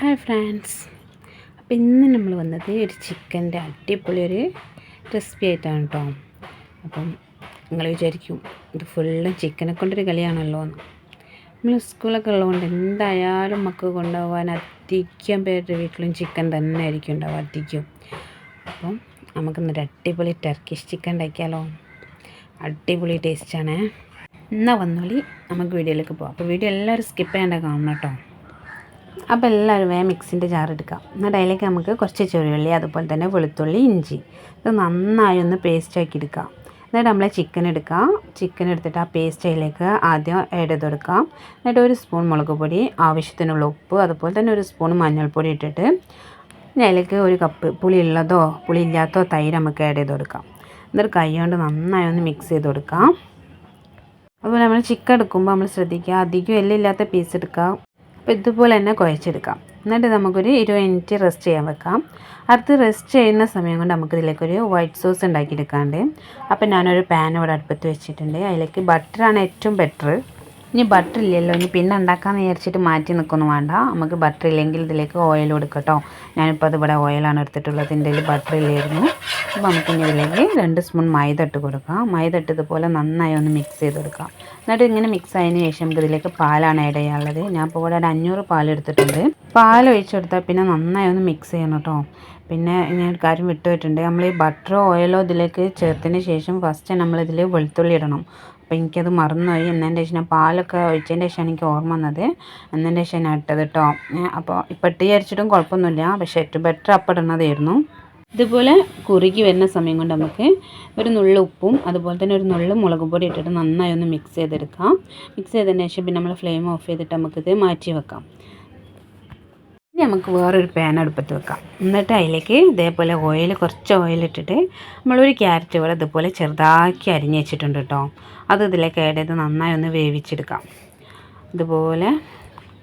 Hi friends. അപ്പോൾ ഇന്ന് നമ്മൾ വന്നത് ഒരു ചിക്കന്റെ അടിപൊളി ഒരു റെസിപ്പി ആയിട്ടാണ് കേട്ടോ. അപ്പം നിങ്ങൾ വിചാരിക്കും ഇത് ഫുള്ളും ചിക്കനെ കൊണ്ടൊരു കളിയാണല്ലോ എന്ന്. നമ്മൾ സ്കൂളൊക്കെ ഉള്ളതുകൊണ്ട് എന്തായാലും മക്കൾ കൊണ്ടുപോകാൻ അധികം പേരുടെ വീട്ടിലും ചിക്കൻ തന്നെ ആയിരിക്കും ഉണ്ടാവുക അധികം. അപ്പം നമുക്കിന്നൊരു അടിപൊളി ടർക്കിഷ് ചിക്കൻ ഉണ്ടാക്കിയാലോ. അടിപൊളി ടേസ്റ്റാണ് എന്നാൽ വന്നോളി നമുക്ക് വീഡിയോയിലേക്ക് പോകാം അപ്പോൾ വീഡിയോ എല്ലാവരും സ്കിപ്പ് ചെയ്യേണ്ട കാണണം കേട്ടോ. അപ്പോൾ എല്ലാവരും വേ മിക്സിന്റെ ജാർ എടുക്കാം. എന്നിട്ട് അതിലേക്ക് നമുക്ക് കുറച്ച് ചെറിയുള്ളി അതുപോലെ തന്നെ വെളുത്തുള്ളി ഇഞ്ചി ഇത് നന്നായി ഒന്ന് പേസ്റ്റ് ആക്കി എടുക്കാം. എന്നിട്ട് നമ്മൾ ചിക്കൻ എടുക്കാം. ചിക്കൻ എടുത്തിട്ട് ആ പേസ്റ്റ് അതിലേക്ക് ആദ്യം ആഡ് ചെയ്ത് കൊടുക്കാം. എന്നിട്ട് ഒരു സ്പൂൺ മുളക് പൊടി ആവശ്യത്തിനുള്ള ഉപ്പ് അതുപോലെ തന്നെ ഒരു സ്പൂൺ മഞ്ഞൾപ്പൊടി ഇട്ടിട്ട് അതിലേക്ക് ഒരു കപ്പ് പുളി ഉള്ളതോ പുളി ഇല്ലാത്തോ തൈര് നമുക്ക് ആഡ് ചെയ്ത് കൊടുക്കാം. എന്നിട്ട് കൈ കൊണ്ട് നന്നായി ഒന്ന് മിക്സ് ചെയ്ത് കൊടുക്കാം. അതുപോലെ നമ്മൾ ചിക്കൻ എടുക്കുമ്പോൾ നമ്മൾ ശ്രദ്ധിക്കുക അധികം എല്ലില്ലാത്ത പീസ് എടുക്കുക അപ്പോൾ ഇതുപോലെ തന്നെ കുഴച്ചെടുക്കാം. എന്നിട്ട് നമുക്കൊരു ഇരുപത് മിനിറ്റ് റെസ്റ്റ് ചെയ്യാൻ വെക്കാം. അടുത്ത് റെസ്റ്റ് ചെയ്യുന്ന സമയം കൊണ്ട് നമുക്കിതിലേക്കൊരു വൈറ്റ് സോസ് ഉണ്ടാക്കിയെടുക്കാണ്ട്. അപ്പോൾ ഞാനൊരു പാൻ ഇവിടെ അടുപ്പത്ത് വെച്ചിട്ടുണ്ട്. അതിലേക്ക് ബട്ടറാണ് ഏറ്റവും ബെറ്റർ ഇനി ബട്ടർ ഇല്ലല്ലോ. ഇനി പിന്നെ ഉണ്ടാക്കാമെന്ന് വിചാരിച്ചിട്ട് മാറ്റി നിൽക്കൊന്നും വേണ്ട. നമുക്ക് ബട്ടർ ഇല്ലെങ്കിൽ ഇതിലേക്ക് ഓയിൽ കൊടുക്കട്ടോ. ഞാനിപ്പോൾ അതിവിടെ ഓയിലാണ് എടുത്തിട്ടുള്ളത്. എന്റെ ബട്ടർ ഇല്ലായിരുന്നു. അപ്പോൾ നമുക്ക് ഇനി ഇതിലേക്ക് രണ്ട് സ്പൂൺ മൈദ ഇട്ട് കൊടുക്കാം. മൈദ ഇട്ട് ഇതുപോലെ നന്നായി ഒന്ന് മിക്സ് ചെയ്ത് കൊടുക്കാം. എന്നിട്ട് ഇങ്ങനെ മിക്സ് ആയതിന് ശേഷം നമുക്ക് ഇതിലേക്ക് പാലാണ് ആഡ് ചെയ്യാനുള്ളത്. ഞാൻ ഇപ്പോൾ ഇവിടെ ഒരു അഞ്ഞൂറ് പാൽ എടുത്തിട്ടുണ്ട്. പാൽ ഒഴിച്ചെടുത്താൽ പിന്നെ നന്നായി ഒന്ന് മിക്സ് ചെയ്യണം കേട്ടോ. പിന്നെ ഞാൻ ഒരു കാര്യം വിട്ടുപോയിട്ടുണ്ട് നമ്മൾ ഈ ബട്ടറോ ഓയിലോ ഇതിലേക്ക് ചേർത്തതിന് ശേഷം ഫസ്റ്റ് നമ്മളിതിൽ വെളുത്തുള്ളി ഇടണം. അപ്പോൾ എനിക്കത് മറന്നുപോയി. എന്നതിന്റെ ശേഷം പാലൊക്കെ ഒഴിച്ചതിന്റെ ശേഷം എനിക്ക് ഓർമ്മ വന്നത്. എന്നതിന്റെ ശേഷം ഞാൻ ഇട്ടത് കേട്ടോ അപ്പോൾ ഇപ്പോൾ ഇട്ട് വിചാരിച്ചിട്ടും കുഴപ്പമൊന്നുമില്ല. പക്ഷേ ഏറ്റവും ബെറ്റർ അപ്പം ഇടുന്നതായിരുന്നു. ഇതുപോലെ കുറുകി വരുന്ന സമയം കൊണ്ട് നമുക്ക് ഒരു നുള്ളു ഉപ്പും അതുപോലെ തന്നെ ഒരു നുള്ളു മുളക് പൊടി ഇട്ടിട്ട് നന്നായി ഒന്ന് മിക്സ് ചെയ്തെടുക്കാം. മിക്സ് ചെയ്തതിന് ശേഷം പിന്നെ നമ്മൾ ഫ്ലെയിം ഓഫ് ചെയ്തിട്ട് നമുക്കിത് മാറ്റി വെക്കാം. ഇനി നമുക്ക് വേറൊരു പാൻ അടുപ്പത്ത് വെക്കാം. എന്നിട്ട് അതിലേക്ക് ഇതേപോലെ ഓയിൽ കുറച്ച് ഓയിൽ ഇട്ടിട്ട് നമ്മളൊരു ക്യാരറ്റ് പോലെ ഇതുപോലെ ചെറുതാക്കി അരിഞ്ഞ് വെച്ചിട്ടുണ്ട് കേട്ടോ അത് ഇതിലേക്ക് ആഡ് ചെയ്ത് നന്നായി ഒന്ന് വേവിച്ചെടുക്കാം. ഇതുപോലെ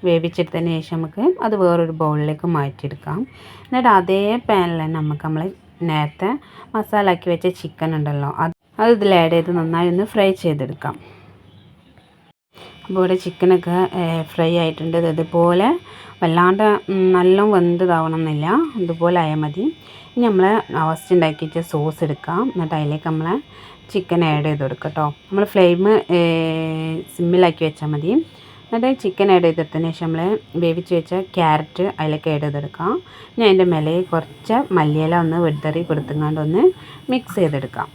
വേവിച്ചെടുത്തതിന് ശേഷം നമുക്ക് അത് വേറൊരു ബൗളിലേക്ക് മാറ്റിയെടുക്കാം. എന്നിട്ട് അതേ പാനിൽ തന്നെ നമുക്ക് നമ്മൾ നേരത്തെ മസാല ആക്കി വെച്ച ചിക്കൻ ഉണ്ടല്ലോ അത് അത് ഇതിൽ ആഡ് ചെയ്ത് നന്നായി ഒന്ന് ഫ്രൈ ചെയ്തെടുക്കാം. അപ്പോൾ ഇവിടെ ചിക്കനൊക്കെ ഫ്രൈ ആയിട്ടുണ്ട്. ഇതുപോലെ വല്ലാണ്ട് നല്ല വെന്തതാവണം എന്നില്ല ഇതുപോലെ ആയാൽ മതി. ഇനി നമ്മൾ ഫസ്റ്റ് ഉണ്ടാക്കിയിട്ട് സോസ് എടുക്കാം. എന്നിട്ട് അതിലേക്ക് നമ്മൾ ചിക്കൻ ആഡ് ചെയ്ത് കൊടുക്കാം കേട്ടോ നമ്മൾ ഫ്ലെയിം സിമ്മിലാക്കി വെച്ചാൽ മതി. എന്നിട്ട് ചിക്കൻ ആഡ് ചെയ്തെടുത്തതിന് ശേഷം നമ്മൾ വേവിച്ച് വെച്ച ക്യാരറ്റ് അതിലേക്ക് ആഡ് ചെയ്തെടുക്കാം ഇനി അതിന്റെ മേലെ കുറച്ച് മല്ലിയില ഒന്ന് വെടുത്തറി കൊടുത്തുങ്ങാണ്ട് ഒന്ന് മിക്സ് ചെയ്തെടുക്കാം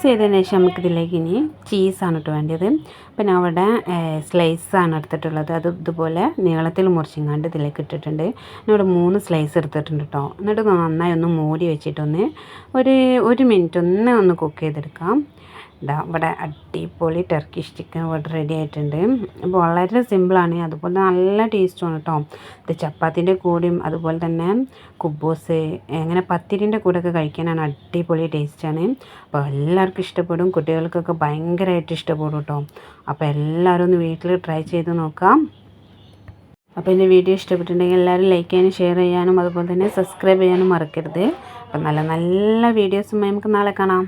മിക്സ് ചെയ്തതിന് ശേഷം നമുക്കിതിലേക്ക് ഇനി ചീസാണ് കേട്ടോ വേണ്ടത്. പിന്നെ അവിടെ സ്ലൈസാണ് എടുത്തിട്ടുള്ളത്. അത് ഇതുപോലെ നീളത്തിൽ മുറിച്ചിങ്ങാണ്ട് ഇതിലേക്ക് ഇട്ടിട്ടുണ്ട്. ഇവിടെ മൂന്ന് സ്ലൈസ് എടുത്തിട്ടുണ്ട് കേട്ടോ എന്നിട്ട് നന്നായി ഒന്ന് മൂടി വെച്ചിട്ടൊന്ന് ഒരു ഒരു മിനിറ്റ് ഒന്ന് ഒന്ന് കുക്ക് ചെയ്തെടുക്കാം. ഇതാ ഇവിടെ അടിപൊളി ടർക്കിഷ് ചിക്കൻ ഇവിടെ റെഡി ആയിട്ടുണ്ട്. വളരെ സിമ്പിളാണ് അതുപോലെ നല്ല ടേസ്റ്റുമാണ് കേട്ടോ ഇത് ചപ്പാത്തിന്റെ കൂടെയും അതുപോലെ തന്നെ കുബൂസ് അങ്ങനെ പത്തിരിന്റെ കൂടെയൊക്കെ കഴിക്കാനാണ് അടിപൊളി ടേസ്റ്റാണ് അപ്പോൾ എല്ലാവർക്കും ഇഷ്ടപ്പെടും. കുട്ടികൾക്കൊക്കെ ഭയങ്കരമായിട്ട് ഇഷ്ടപ്പെടും കേട്ടോ അപ്പോൾ എല്ലാവരും ഒന്ന് വീട്ടിൽ ട്രൈ ചെയ്ത് നോക്കാം. അപ്പോൾ എന്റെ വീഡിയോ ഇഷ്ടപ്പെട്ടിട്ടുണ്ടെങ്കിൽ എല്ലാവരും ലൈക്ക് ചെയ്യാനും ഷെയർ ചെയ്യാനും അതുപോലെ തന്നെ സബ്സ്ക്രൈബ് ചെയ്യാനും മറക്കരുത്. അപ്പം നല്ല നല്ല വീഡിയോസുമായി നമുക്ക് നാളെ കാണാം.